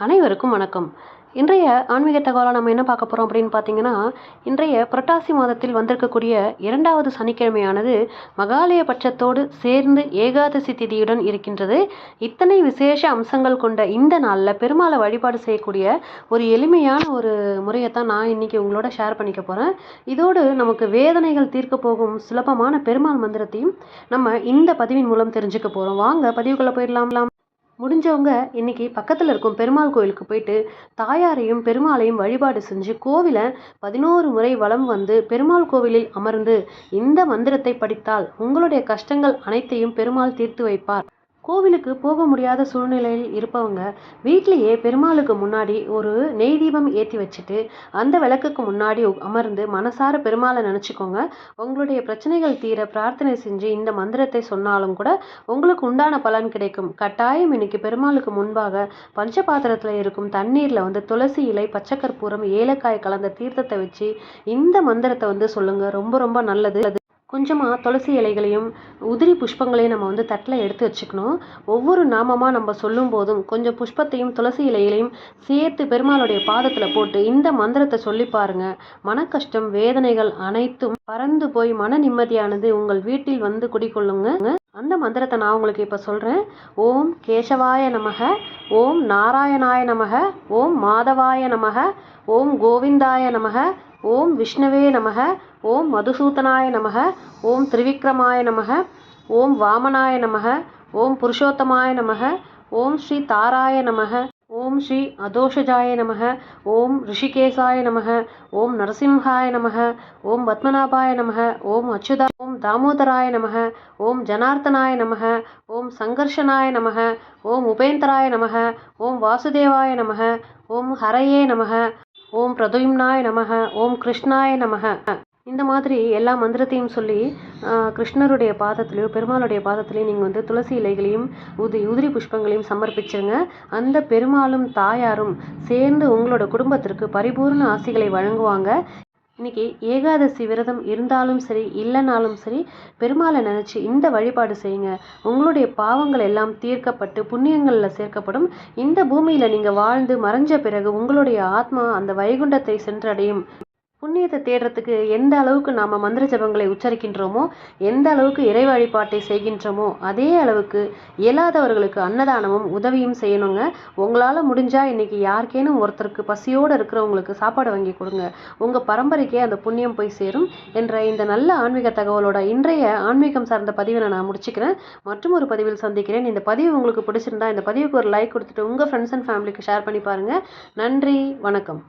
அனைவருக்கும் வணக்கம். இன்றைய ஆன்மீக தகவலை நம்ம என்ன பார்க்க போகிறோம் அப்படின்னு பார்த்தீங்கன்னா இன்றைய புரட்டாசி மாதத்தில் வந்திருக்கக்கூடிய இரண்டாவது சனிக்கிழமையானது மகாலய பட்சத்தோடு சேர்ந்து ஏகாதசி திதியுடன் இருக்கின்றது. இத்தனை விசேஷ அம்சங்கள் கொண்ட இந்த நாளில் பெருமாளை வழிபாடு செய்யக்கூடிய ஒரு எளிமையான ஒரு முறையை தான் நான் இன்றைக்கி உங்களோட ஷேர் பண்ணிக்க போகிறேன் இதோடு நமக்கு வேதனைகள் தீர்க்க போகும் சுலபமான பெருமாள் மந்திரத்தையும் நம்ம இந்த பதிவின் மூலம் தெரிஞ்சுக்க போகிறோம் வாங்க பதிவுக்குள்ளே போயிடலாம்லாம். முடிஞ்சவங்க இன்னைக்கு பக்கத்தில் இருக்கும் பெருமாள் கோயிலுக்கு போயிட்டு தாயாரையும் பெருமாளையும் வழிபாடு செஞ்சு கோவிலை பதினோரு முறை வலம் வந்து பெருமாள் கோவிலில் அமர்ந்து இந்த மந்திரத்தை படித்தால் உங்களுடைய கஷ்டங்கள் அனைத்தையும் பெருமாள் தீர்த்து வைப்பார். கோவிலுக்கு போக முடியாத சூழ்நிலையில் இருப்பவங்க வீட்லேயே பெருமாளுக்கு முன்னாடி ஒரு நெய் தீபம் ஏற்றி வச்சுட்டு அந்த விளக்குக்கு முன்னாடி அமர்ந்து மனசார பெருமாளை நினச்சிக்கோங்க. உங்களுடைய பிரச்சனைகள் தீர பிரார்த்தனை செஞ்சு இந்த மந்திரத்தை சொன்னாலும் கூட உங்களுக்கு உண்டான பலன் கிடைக்கும். கட்டாயம் இன்னைக்கு பெருமாளுக்கு முன்பாக பஞ்சபாத்திரத்தில் இருக்கும் தண்ணீரில் வந்து துளசி இலை பச்சைக்கற்பூரம் ஏலக்காய் கலந்த தீர்த்தத்தை வச்சு இந்த மந்திரத்தை வந்து சொல்லுங்கள் ரொம்ப ரொம்ப நல்லது. கொஞ்சமாக துளசி இலைகளையும் உதிரி புஷ்பங்களையும் நம்ம வந்து தட்டில் எடுத்து வச்சுக்கணும். ஒவ்வொரு நாமமாக நம்ம சொல்லும் போதும் கொஞ்சம் புஷ்பத்தையும் துளசி இலைகளையும் சேர்த்து பெருமாளுடைய பாதத்தில் போட்டு இந்த மந்திரத்தை சொல்லி பாருங்க. மன கஷ்டம் வேதனைகள் அனைத்தும் பறந்து போய் மன நிம்மதியானது உங்கள் வீட்டில் வந்து குடிக்கொள்ளுங்க அந்த மந்திரத்தை நான் உங்களுக்கு இப்போ சொல்கிறேன் ஓம் கேசவாய நமக ஓம் நாராயணாய நமக ஓம் மாதவாய நமக ஓம் கோவிந்தாய நமக ஓம் விஷ்ணவே நமக ஓம் மதுசூதனாய நமக ஓம் திரிவிக்ரமாய நமக ஓம் வாமனாய நமக ஓம் புருஷோத்தமாய நமக ஓம் ஸ்ரீ தாராய நமக ஓம் ஸ்ரீ அதோஷஜாய நமக ஓம் ரிஷிகேசாய நமக ஓம் நரசிம்ஹாய நமக ஓம் பத்மநாபாய நமக ஓம் அச்சுதா ஓம் தாமோதராய நமக ஓம் ஜனார்த்தனாய நமக ஓம் சங்கர்ஷனாய நமக ஓம் உபேந்தராய நமக ஓம் வாசுதேவாய நமக ஓம் ஹரையே நமக ஓம் பிரதும்னாய நமக ஓம் கிருஷ்ணாய நமக. இந்த மாதிரி எல்லா மந்திரத்தையும் சொல்லி கிருஷ்ணருடைய பாதத்திலையோ பெருமாளுடைய பாதத்திலையும் நீங்கள் வந்து துளசி இலைகளையும் உதி உதிரி புஷ்பங்களையும் சமர்ப்பிச்சிருங்க. அந்த பெருமாளும் தாயாரும் சேர்ந்து உங்களோட குடும்பத்திற்கு பரிபூர்ண ஆசிகளை வழங்குவாங்க. இன்னைக்கு ஏகாதசி விரதம் இருந்தாலும் சரி இல்லைனாலும் சரி பெருமாளை நினச்சி இந்த வழிபாடு செய்யுங்க. உங்களுடைய பாவங்கள் எல்லாம் தீர்க்கப்பட்டு புண்ணியங்களில் சேர்க்கப்படும். இந்த பூமியில் நீங்கள் வாழ்ந்து மறைஞ்ச பிறகு உங்களுடைய ஆத்மா அந்த வைகுண்டத்தை சென்றடையும். புண்ணியத்தை தேடுறதுக்கு எந்த அளவுக்கு நாம் மந்திர ஜபங்களை உச்சரிக்கின்றோமோ எந்த அளவுக்கு இறை வழிபாட்டை செய்கின்றோமோ அதே அளவுக்கு இயலாதவர்களுக்கு அன்னதானமும் உதவியும் செய்யணுங்க. உங்களால் முடிஞ்சால் இன்றைக்கி யாருக்கேனும் ஒருத்தருக்கு பசியோடு இருக்கிறவங்களுக்கு சாப்பாடு வாங்கி கொடுங்க. உங்கள் பரம்பரைக்கே அந்த புண்ணியம் போய் சேரும் என்ற இந்த நல்ல ஆன்மீக தகவலோட இன்றைய ஆன்மீகம் சார்ந்த பதிவை நான் முடிச்சுக்கிறேன். மற்றும் ஒரு பதிவில் சந்திக்கிறேன். இந்த பதிவு உங்களுக்கு பிடிச்சிருந்தா இந்த பதிவுக்கு ஒரு லைக் கொடுத்துட்டு உங்கள் ஃப்ரெண்ட்ஸ் அண்ட் ஃபேமிலிக்கு ஷேர் பண்ணி பாருங்கள் நன்றி வணக்கம்.